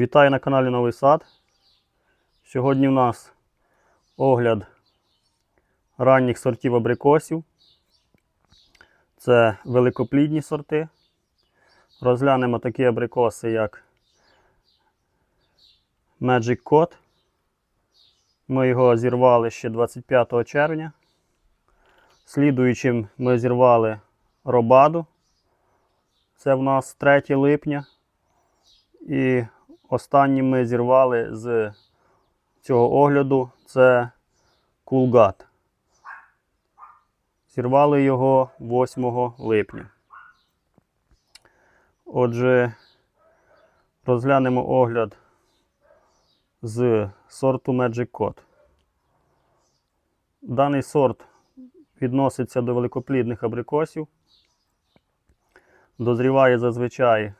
Вітаю на каналі Новий Сад. Сьогодні в нас огляд ранніх сортів абрикосів. Це великоплідні сорти. Розглянемо такі абрикоси, як Magic Code. Ми його зірвали ще 25 червня. Слідуючим ми зірвали Робаду. Це в нас 3 липня. І останнім ми зірвали з цього огляду це кулгат. Зірвали його 8 липня. Отже, розглянемо огляд з сорту Magic Code. Даний сорт відноситься до великоплідних абрикосів. Дозріває зазвичай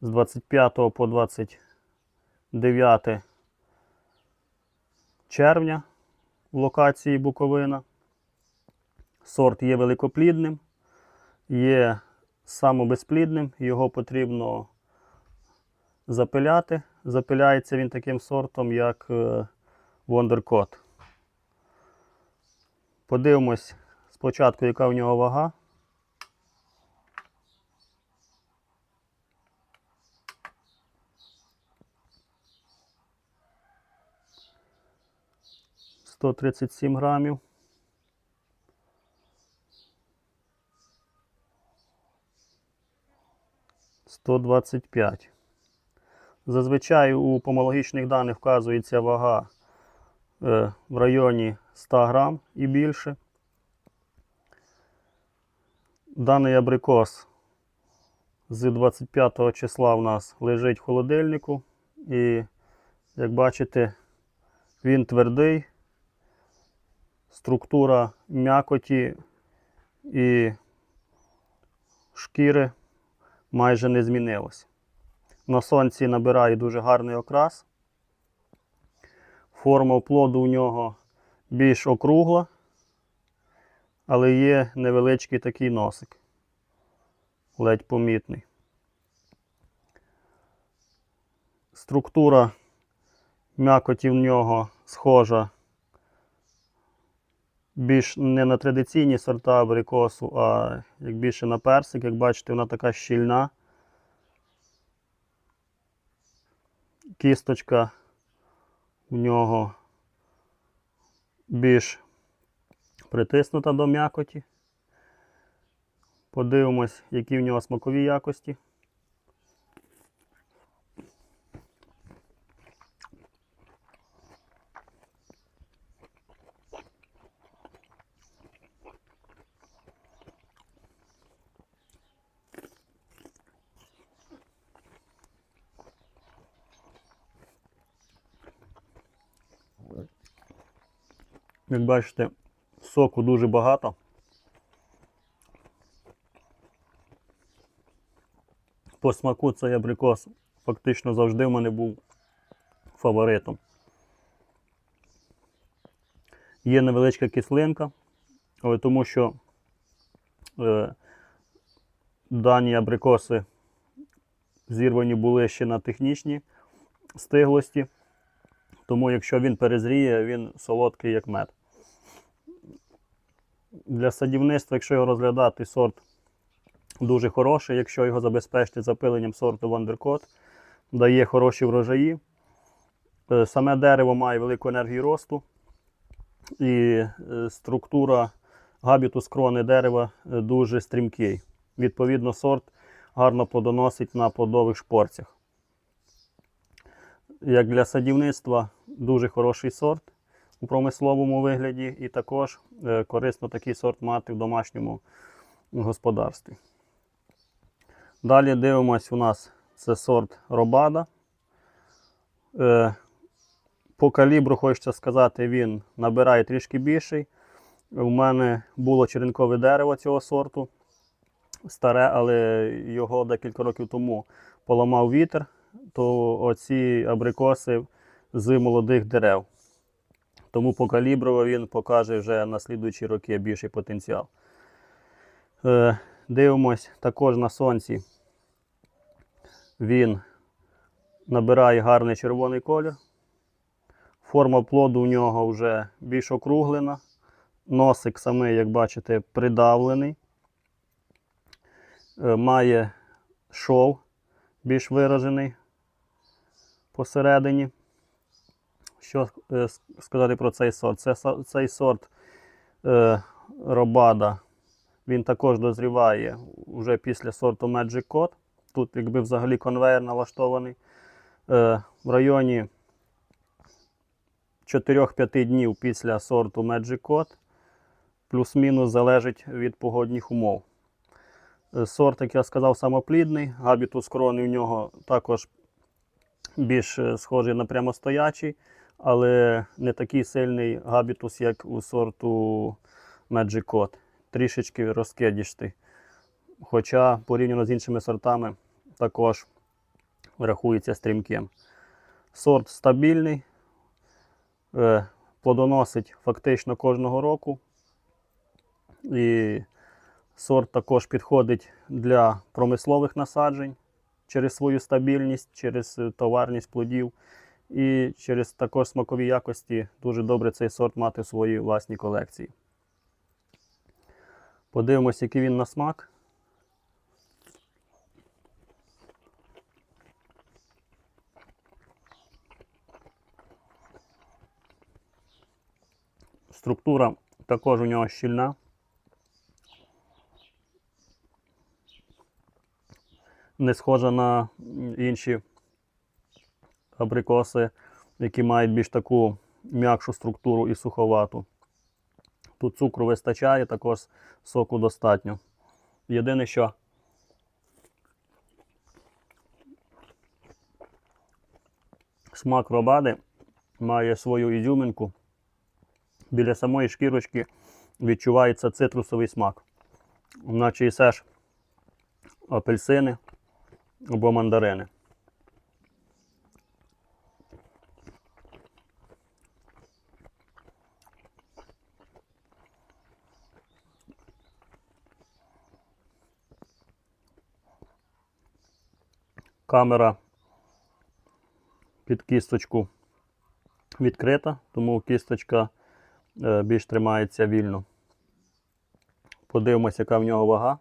з 25 по 29 червня в локації Буковина. Сорт є великоплідним, є самобезплідним, його потрібно запиляти. Запиляється він таким сортом, як е, Wondercott. Подивимось спочатку, яка в нього вага. Сто тридцять сім грамів. Сто двадцять п'ять. Зазвичай у помологічних даних вказується вага е, в районі 100 грам і більше. Даний абрикос з 25 числа у нас лежить в холодильнику. І, як бачите, він твердий, структура м'якоті і шкіри майже не змінилась. На сонці набирає дуже гарний окрас. Форма плоду у нього більш округла, але є невеличкий такий носик, ледь помітний. Структура м'якоті в нього схожа більш не на традиційні сорта абрикосу, а як більше на персик. Як бачите, вона така щільна. Кісточка в нього більш притиснута до м'якоті. Подивимось, які в нього смакові якості. Як бачите, соку дуже багато. По смаку цей абрикос фактично завжди в мене був фаворитом. Є невеличка кислинка, але тому що е, дані абрикоси зірвані були ще на технічній стиглості. Тому якщо він перезріє, він солодкий як мед. Для садівництва, якщо його розглядати, сорт дуже хороший, якщо його забезпечити запиленням сорту Wondercott, дає хороші врожаї. Е, Саме дерево має велику енергію росту і е, структура габітус крони дерева е, дуже стрімкий. Відповідно, сорт гарно плодоносить на плодових шпорцях. Як для садівництва дуже хороший сорт у промисловому вигляді, і також е, корисно такий сорт мати в домашньому господарстві. Далі дивимось, у нас це сорт Робада. Е, По калібру, хочеться сказати, він набирає трішки більший. У мене було черенкове дерево цього сорту. Старе, але його декілька років тому поламав вітер, то оці абрикоси з молодих дерев. Тому по калібру він покаже вже на слідуючі роки більший потенціал. Е, Дивимось також на сонці. Він набирає гарний червоний колір. Форма плоду у нього вже більш округлена. Носик самий, як бачите, придавлений. Е, Має шов більш виражений посередині. Що е, сказати про цей сорт? Це, цей сорт е, Робада, він також дозріває вже після сорту Magic Code. Тут якби взагалі конвейер налаштований. Е, в районі 4-5 днів після сорту Magic Code, плюс-мінус залежить від погодних умов. Е, Сорт, як я сказав, самоплідний. Габітус крони в нього також більш е, схожий на прямостоячий, але не такий сильний габітус, як у сорту Magic Code. Трішечки розкидістий. Хоча порівняно з іншими сортами також рахується стрімким. Сорт стабільний, е, плодоносить фактично кожного року. І сорт також підходить для промислових насаджень через свою стабільність, через е, товарність плодів і через також смакові якості дуже добре цей сорт мати в своїй власній колекції. Подивимось, який він на смак. Структура також у нього щільна. Не схожа на інші абрикоси, які мають більш таку м'якшу структуру і суховату. Тут цукру вистачає, також соку достатньо. Єдине, що смак робади має свою ізюминку. Біля самої шкірочки відчувається цитрусовий смак. Наче їсеш апельсини або мандарини. Камера під кісточку відкрита, тому кісточка е, більш тримається вільно. Подивимося, яка в нього вага.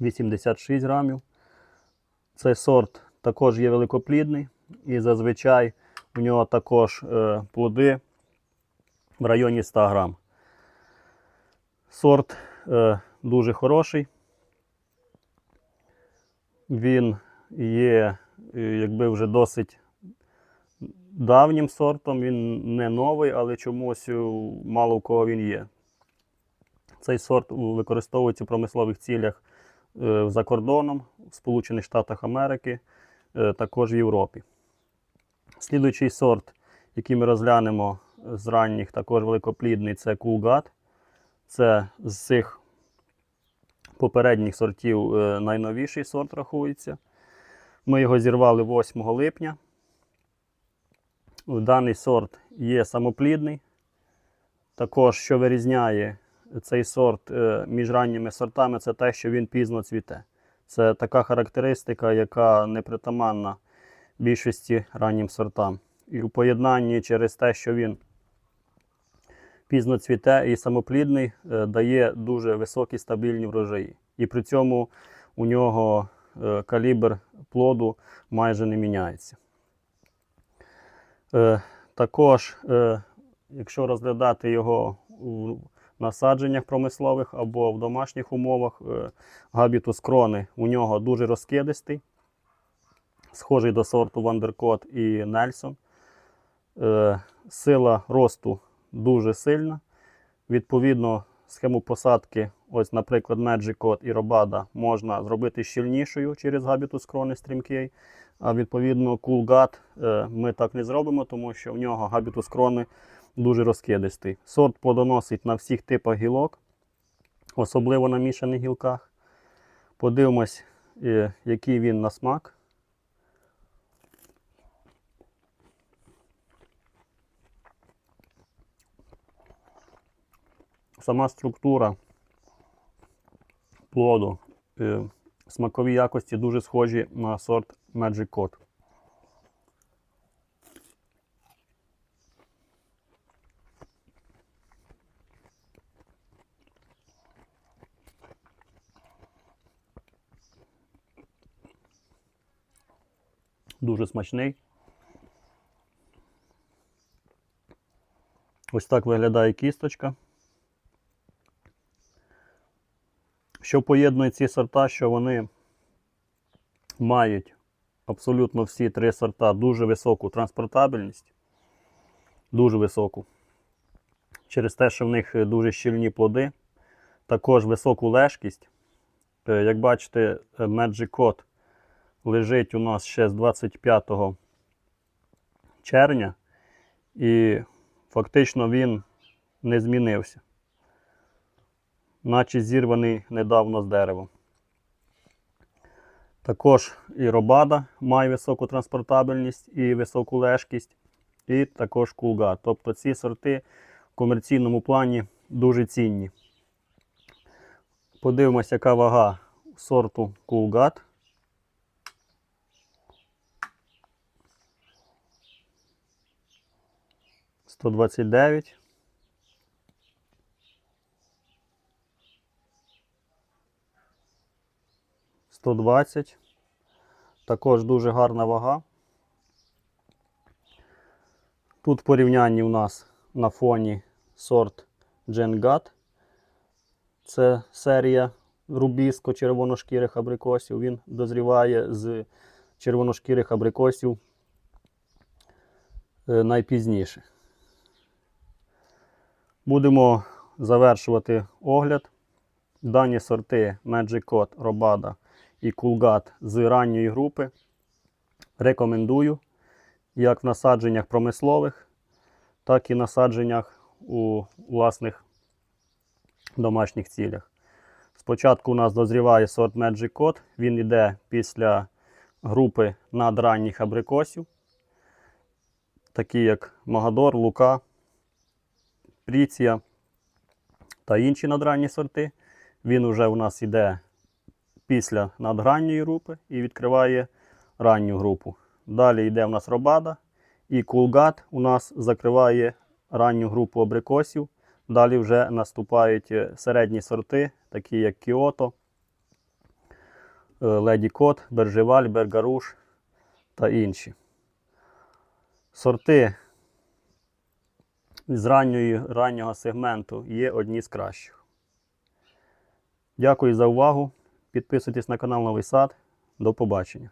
Вісімдесят шість грамів. Цей сорт також є великоплідний і зазвичай в нього також е, плоди в районі 100 грам. Сорт е, дуже хороший. Він є е, якби вже досить давнім сортом. Він не новий, але чомусь мало у кого він є. Цей сорт використовується в промислових цілях е, за кордоном в Сполучених Штатах Америки, е, також в Європі. Слідуючий сорт, який ми розглянемо з ранніх, також великоплідний, це Кулгат. Це з цих попередніх сортів е, найновіший сорт рахується. Ми його зірвали 8 липня. Даний сорт є самоплідний. Також, що вирізняє цей сорт е, між ранніми сортами, це те, що він пізно цвіте. Це така характеристика, яка непритаманна більшості раннім сортам. І у поєднанні через те, що він пізно цвіте і самоплідний, е, дає дуже високі стабільні врожаї. І при цьому у нього е, калібр плоду майже не міняється. Е, Також, якщо розглядати його у насадженнях промислових або в домашніх умовах, габітус крони у нього дуже розкидистий, схожий до сорту Вандеркот і Нельсон. Сила росту дуже сильна. Відповідно, схему посадки, ось, наприклад, Magic і Robada можна зробити щільнішою через габітус крони стрімкий. А відповідно, Coolgat е, ми так не зробимо, тому що в нього габітус крони дуже розкидистий. Сорт плодоносить на всіх типах гілок, особливо на мішаних гілках. Подивимось, е, який він на смак. Сама структура плоду. Е, Смакові якості дуже схожі на сорт Magic Cod. Дуже смачний. Ось так виглядає кісточка. Що поєднує ці сорта, що вони мають абсолютно всі три сорта дуже високу транспортабельність, дуже високу. Через те, що в них дуже щільні плоди, також високу лежкість. Е, Як бачите, Magic Cod лежить у нас ще з 25 червня, і фактично він не змінився наче зірваний недавно з дерева. Також і робада має високу транспортабельність і високу лежкість, і також кулга. Тобто ці сорти в комерційному плані дуже цінні. Подивимося, яка вага сорту кулгат. Cool 129. 120. Також дуже гарна вага. Тут в порівнянні у нас на фоні сорт Дженгат. Це серія рубіско червоношкірих абрикосів. Він дозріває з червоношкірих абрикосів е, найпізніше. Будемо завершувати огляд. Дані сорти Magic Cod, Robada і Кулгат з ранньої групи. Рекомендую як в насадженнях промислових, так і насадженнях у власних домашніх цілях. Спочатку у нас дозріває сорт Magic Cod, він йде після групи надранніх абрикосів, такі як Магадор, Лука, Пріція та інші надранні сорти. Він вже у нас йде після надгранньої групи і відкриває ранню групу. Далі йде у нас робада і кулгат у нас закриває ранню групу абрикосів. Далі вже наступають е, середні сорти, такі як Кіото, е, Леді Кот, Бержеваль, Бергаруш та інші. Сорти з ранньої, раннього сегменту є одні з кращих. Дякую за увагу. Підписуйтесь на канал Новий Сад. До побачення.